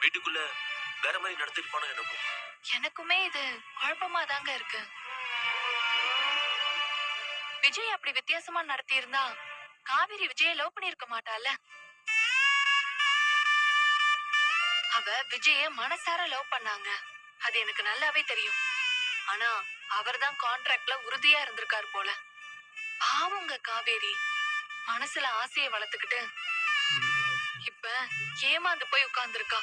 வீட்டுக்குள்ள வேற மாதிரி நடத்திருப்பானோ என்னமோ. எனக்குமே இது குழப்பமா தாங்க இருக்கு. விஜய் அப்படி வித்தியாசமா நடத்தி இருந்தா காவேரி விஜய லவ் பண்ணிருக்க மாட்டால அவ விஜய மனசார லவ் பண்ணாங்க. அது எனக்கு நல்லாவே தெரியும். ஆனா அவர்தான் கான்ட்ராக்ட்ல உறுதியா இருந்திருக்காரு போல. பாவங்க காவேரி. மனசுல ஆசைய வளர்த்துக்கிட்டு இப்ப ஏமாந்து போய் உட்கார்ந்திருக்கா.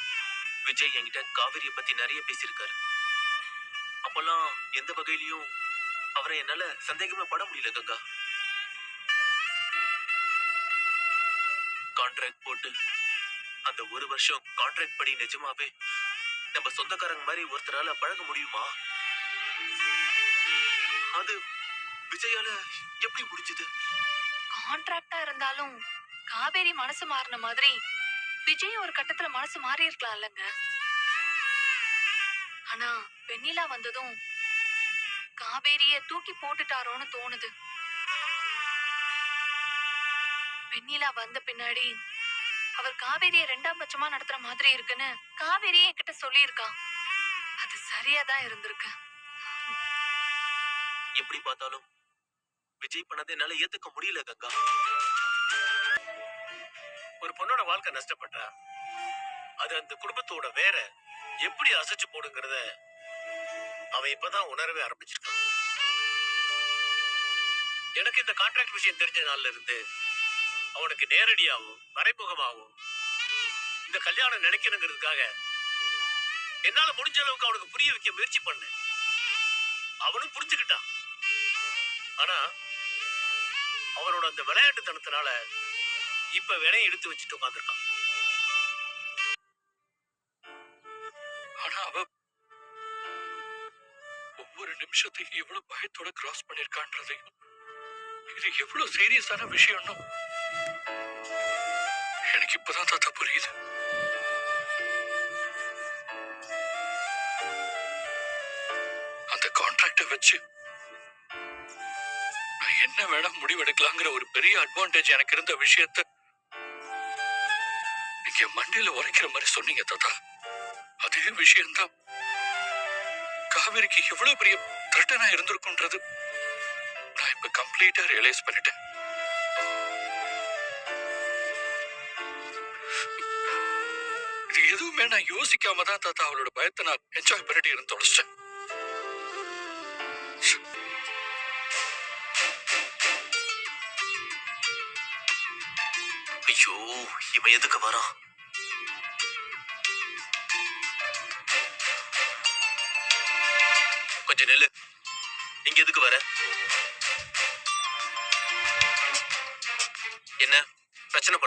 விஜய் என்கிட்ட காவிரியை பத்தி நிறைய பேசியிருக்காரு. அப்பெல்லாம் எந்த வகையிலயும் அவரை என்னால சந்தேகமே பட முடியல கங்கா. கான்ட்ராக்ட் போட்டு அந்த ஒரு வருஷம் கான்ட்ராக்ட் படி நிஜமாவே நம்ம சொந்தக்காரங்க மாதிரி ஒருத்தரால பழக முடியுமா? அது விஜயால எப்படி முடிஞ்சது? கான்ட்ராக்டா இருந்தாலும் காவேரி மனசு மாறின மாதிரி விஜய் ஒரு கட்டத்துல மனசு மாறி இருக்கலாம் இல்லங்க ஆனா வெண்ணிலா வந்ததும் காவேரிய தூக்கி போட்டுட்டாரோன்னு தோணுது. வெண்ணிலா வந்த பின்னாடி அவர் காவேரிய ரெண்டாம் பட்சமா நடத்துற மாதிரி இருக்குன்னு காவேரிய என்கிட்ட சொல்லியிருக்கா அது சரியா தான் இருந்திருக்கு. எப்படி பார்த்தாலும் விஜய் பண்ணதை என்னால ஏத்துக்க முடியல கங்கா. ஒரு பொண்ணோட வாழ்க்கை நஷ்டப்பட்டா அது அந்த குடும்பத்தோட வேற எப்படி அசைச்சு போடுங்கிறத அவன் இப்பதான் உணரவே ஆரம்பிச்சிருக்கான். எனக்கு இந்த கான்ட்ராக்ட் விஷயம் தெரிஞ்ச நாள்ல இருந்து அவனுக்கு நேரடியாகவும் மறைமுகமாகவும் இந்த கல்யாணம் நினைக்கணுங்கிறதுக்காக என்னால முடிஞ்ச அளவுக்கு அவனுக்கு புரிய வைக்க முயற்சி பண்ணேன். அவனும் புரிஞ்சுக்கிட்டான். ஆனா அவனோட அந்த விளையாட்டுத்தனத்தினால இப்ப வினை எடுத்து வச்சுட்டு உட்காந்துருக்கான் ஆனா அவ ஒவ்வொரு நிமிஷத்தையும் எவ்வளவு பயத்தோட கிராஸ் பண்ணிருக்கான்றதையும் இது எவ்வளவு சீரியஸான விஷயம்னு எனக்கு இப்பதான் தாத்தா புரியுது. அந்த கான்ட்ராக்ட வச்சு நான் என்ன வேணா முடிவெடுக்கலாங்கிற ஒரு பெரிய அட்வான்டேஜ் எனக்கு இருந்த விஷயத்தை என் மண்டையில உரைக்கிற மாதிரி சொன்னீங்க தாத்தா. அதே விஷயம்தான். காவேரிக்கு எவ்வளவு பெரிய த்ரெட்டனா இருந்திருக்குன்றது நான் இப்ப கம்ப்ளீட்டா ரியலைஸ் பண்ணிட்டேன். இது எதுவுமே நான் யோசிக்காம தான் தாத்தா அவளோட பயத்தை நான் என்ஜாய் பண்ணிட்டு இருந்து தொலைச்சேன் ஐயோ இவன் எதுக்கு வரான்? கொஞ்சம் நெல்லு. இங்க எதுக்கு வர? என்ன? பிரச்சனை பண்ண